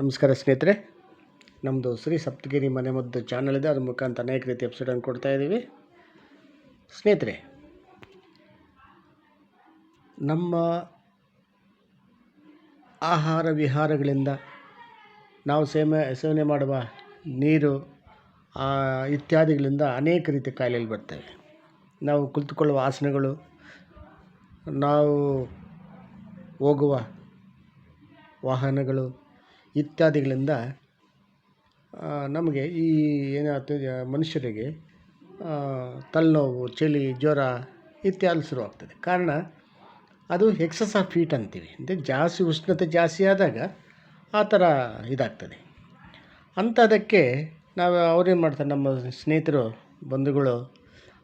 ನಮಸ್ಕಾರ ಸ್ನೇಹಿತರೆ ನಮ್ಮದು ಶ್ರೀ ಸಪ್ತಗಿರಿ ಮನೆ ಮದ್ದು ಚಾನಲ್ ಇದೆ, ಅದ್ರ ಮುಖಾಂತರ ಅನೇಕ ರೀತಿ ಕೊಡ್ತಾ ಇದ್ದೀವಿ. ಸ್ನೇಹಿತರೆ, ನಮ್ಮ ಆಹಾರ ವಿಹಾರಗಳಿಂದ ನಾವು ಸೇಮ, ಸೇವನೆ ಮಾಡುವ ನೀರು ಇತ್ಯಾದಿಗಳಿಂದ ಅನೇಕ ರೀತಿಯ ಕಾಯಿಲೆಗಳು ಬರ್ತವೆ. ನಾವು ಕುಳಿತುಕೊಳ್ಳುವ ಆಸನಗಳು, ನಾವು ಹೋಗುವ ವಾಹನಗಳು ಇತ್ಯಾದಿಗಳಿಂದ ನಮಗೆ ಈ ಏನಾಗ್ತದೆ ಮನುಷ್ಯರಿಗೆ ತಲೆನೋವು, ಚಳಿ, ಜ್ವರ ಇತ್ಯಾದಿ ಶುರುವಾಗ್ತದೆ ಕಾರಣ, ಅದು ಎಕ್ಸಸ್ ಆಫ್ ಹೀಟ್ ಅಂತೀವಿ. ಅಂದರೆ ಜಾಸ್ತಿ ಉಷ್ಣತೆ ಜಾಸ್ತಿ ಆದಾಗ ಆ ಥರ ಇದಾಗ್ತದೆ. ಅಂಥದಕ್ಕೆ ನಾವು ಅವ್ರೇನು ಮಾಡ್ತಾರೆ, ನಮ್ಮ ಸ್ನೇಹಿತರು, ಬಂಧುಗಳು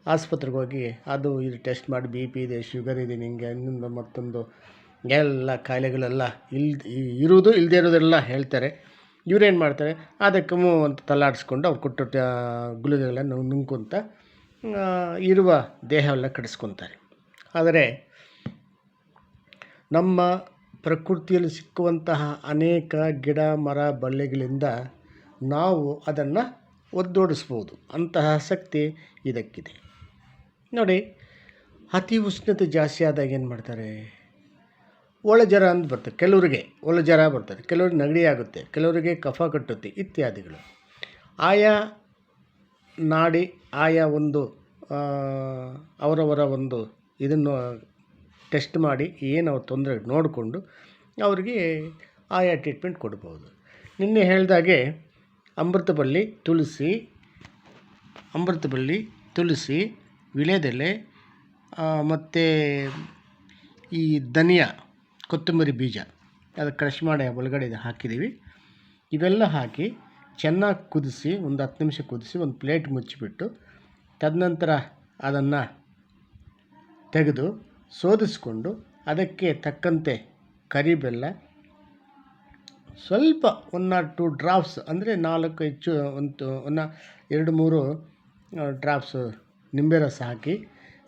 ಆಸ್ಪತ್ರೆಗೆ ಹೋಗಿ, ಅದು ಇದು ಟೆಸ್ಟ್ ಮಾಡಿ, ಬಿ ಪಿ ಇದೆ, ಶುಗರ್ ಇದೆ ನಿಮಗೆ ಇನ್ನೊಂದು ಮತ್ತೊಂದು ಎಲ್ಲ ಕಾಯಿಲೆಗಳೆಲ್ಲ ಇಲ್ ಇರುವುದು ಇಲ್ಲದೇ ಇರೋದೆಲ್ಲ ಹೇಳ್ತಾರೆ. ಇವ್ರೇನು ಮಾಡ್ತಾರೆ? ಅದಕ್ಕೆ ಮೂ ಅಂತ ತಲ್ಲಾಡಿಸ್ಕೊಂಡು ಅವ್ರು ಕೊಟ್ಟ ಗುಳಿಗೆಗಳನ್ನು ನುಂಗ್ಕೊಂತ ಇರುವ ದೇಹವೆಲ್ಲ ಕಡಿಸ್ಕೊತಾರೆ. ಆದರೆ ನಮ್ಮ ಪ್ರಕೃತಿಯಲ್ಲಿ ಸಿಕ್ಕುವಂತಹ ಅನೇಕ ಗಿಡ, ಮರ, ಬಳ್ಳಿಗಳಿಂದ ನಾವು ಅದನ್ನು ಒದ್ದೋಡಿಸ್ಬೋದು. ಅಂತಹ ಶಕ್ತಿ ಇದಕ್ಕಿದೆ. ನೋಡಿ, ಅತಿ ಉಷ್ಣತೆ ಜಾಸ್ತಿ ಆದಾಗ ಏನು ಮಾಡ್ತಾರೆ? ಒಳ ಜ್ವರ ಅಂತ ಬರ್ತದೆ. ಕೆಲವರಿಗೆ ಒಳ ಜ್ವರ ಬರ್ತದೆ. ಕೆಲವ್ರಿಗೆ ನೆಗಡಿ ಆಗುತ್ತೆ. ಕೆಲವರಿಗೆ ಕಫ ಕಟ್ಟುತ್ತೆ ಇತ್ಯಾದಿಗಳು. ಆಯಾ ನಾಡಿ, ಆಯಾ ಒಂದು ಅವರವರ ಒಂದು ಇದನ್ನು ಟೆಸ್ಟ್ ಮಾಡಿ ಏನು ಅವ್ರ ತೊಂದರೆ ನೋಡಿಕೊಂಡು ಅವರಿಗೆ ಆಯಾ ಟ್ರೀಟ್ಮೆಂಟ್ ಕೊಡ್ಬೋದು. ನಿನ್ನೆ ಹೇಳಿದಾಗೆ ಅಮೃತಬಳ್ಳಿ ತುಳಸಿ ಅಮೃತಬಳ್ಳಿ ತುಳಸಿ, ವಿಳೆದೆಲೆ ಮತ್ತು ಈ ಧನಿಯಾ ಕೊತ್ತಂಬರಿ ಬೀಜ. ಅದು ಕ್ರಷ್ ಮಾಡಿ ಒಳಗಡೆ ಇದು ಹಾಕಿದ್ದೀವಿ. ಇವೆಲ್ಲ ಹಾಕಿ ಚೆನ್ನಾಗಿ ಕುದಿಸಿ ಒಂದು ಹತ್ತು ನಿಮಿಷ ಕುದಿಸಿ ಒಂದು ಪ್ಲೇಟ್ ಮುಚ್ಚಿಬಿಟ್ಟು ತದನಂತರ ಅದನ್ನು ತೆಗೆದು ಶೋಧಿಸ್ಕೊಂಡು ಅದಕ್ಕೆ ತಕ್ಕಂತೆ ಕರಿಬೆಲ್ಲ, ಸ್ವಲ್ಪ ಒನ್ ಆರ್ ಟು ಡ್ರಾಪ್ಸ್ ಅಂದರೆ ನಾಲ್ಕು ಹೆಚ್ಚು ಒಂದು ಒನ್ನ ಎರಡು ಮೂರು ಡ್ರಾಪ್ಸು ನಿಂಬೆ ರಸ ಹಾಕಿ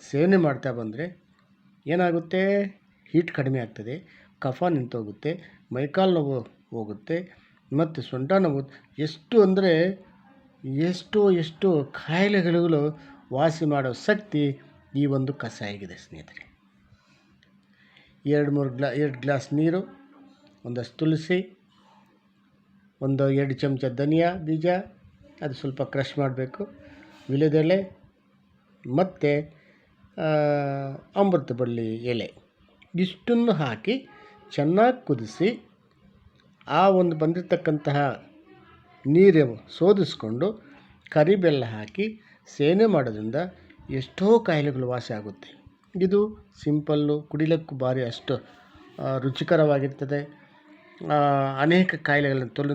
ಸೇವನೆ ಮಾಡ್ತಾ ಬಂದರೆ ಏನಾಗುತ್ತೆ? ಹೀಟ್ ಕಡಿಮೆ ಆಗ್ತದೆ ಕಫ ನಿಂತೋಗುತ್ತೆ, ಮೈಕಾಲು ನೋವು ಹೋಗುತ್ತೆ, ಮತ್ತು ಸೊಂಟ ನೋವು. ಎಷ್ಟು ಅಂದರೆ ಎಷ್ಟು ಎಷ್ಟು ಕಾಯಿಲೆಗಳು ವಾಸಿ ಮಾಡೋ ಶಕ್ತಿ ಈ ಒಂದು ಕಷಾಯಗಿದೆ ಸ್ನೇಹಿತರೆ. ಎರಡು ಮೂರು ಗ್ಲಾ, ಎರಡು ಗ್ಲಾಸ್ ನೀರು, ಒಂದಷ್ಟು ತುಳಸಿ, ಒಂದು ಎರಡು ಚಮಚ ಧನಿಯಾ ಬೀಜ, ಅದು ಸ್ವಲ್ಪ ಕ್ರಷ್ ಮಾಡಬೇಕು. ವಿಲೆದೆಲೆ ಮತ್ತು ಅಮೃತ ಬಳ್ಳಿ ಎಲೆ. ಇಷ್ಟನ್ನು ಹಾಕಿ ಚೆನ್ನಾಗಿ ಕುದಿಸಿ ಆ ಒಂದು ಬಂದಿರತಕ್ಕಂತಹ ನೀರು ಶೋಧಿಸ್ಕೊಂಡು ಕರಿಬೆಲ್ಲ ಹಾಕಿ ಸೇನೆ ಮಾಡೋದ್ರಿಂದ ಎಷ್ಟೋ ಕಾಯಿಲೆಗಳು ವಾಸಿ ಆಗುತ್ತೆ. ಇದು ಸಿಂಪಲ್ಲು, ಕುಡಿಲಿಕ್ಕೂ ಭಾರಿ ಅಷ್ಟು ರುಚಿಕರವಾಗಿರ್ತದೆ. ಅನೇಕ ಕಾಯಿಲೆಗಳನ್ನು ತೊಲ,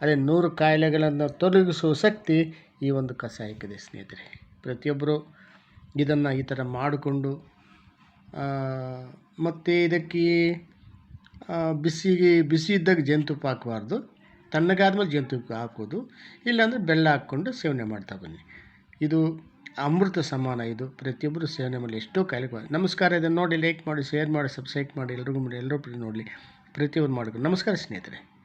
ಅದೇ ನೂರು ಕಾಯಿಲೆಗಳನ್ನು ತೊಲಗಿಸುವ ಶಕ್ತಿ ಈ ಒಂದು ಕಷಾಯಕ್ಕಿದೆ ಸ್ನೇಹಿತರೆ. ಪ್ರತಿಯೊಬ್ಬರು ಇದನ್ನು ಈ ಥರ ಮಾಡಿಕೊಂಡು ಮತ್ತು ಇದಕ್ಕೆ ಬಿಸಿಗೆ, ಬಿಸಿ ಇದ್ದಾಗ ಜೇನುತುಪ್ಪ ಹಾಕಬಾರ್ದು. ತಣ್ಣಗಾದ್ಮೇಲೆ ಜೇನುತುಪ್ಪ ಹಾಕೋದು. ಇಲ್ಲಾಂದರೆ ಬೆಲ್ಲ ಹಾಕ್ಕೊಂಡು ಸೇವನೆ ಮಾಡ್ತಾ ಬನ್ನಿ. ಇದು ಅಮೃತ ಸಮಾನ ಇದು. ಪ್ರತಿಯೊಬ್ಬರು ಸೇವನೆ ಮಾಡಲಿ. ಎಷ್ಟೋ ಕಾಯಿಲೆ ನಮಸ್ಕಾರ, ಇದನ್ನು ನೋಡಿ ಲೈಕ್ ಮಾಡಿ ಶೇರ್ ಮಾಡಿ ಸಬ್ಸ್ಕ್ರೈಬ್ ಮಾಡಿ, ಎಲ್ರಿಗೂ ಮಾಡಿ ಎಲ್ಲರೂ ನೋಡಲಿ ಪ್ರತಿಯೊಂದು ಮಾಡಬೇಕು. ನಮಸ್ಕಾರ ಸ್ನೇಹಿತರೆ.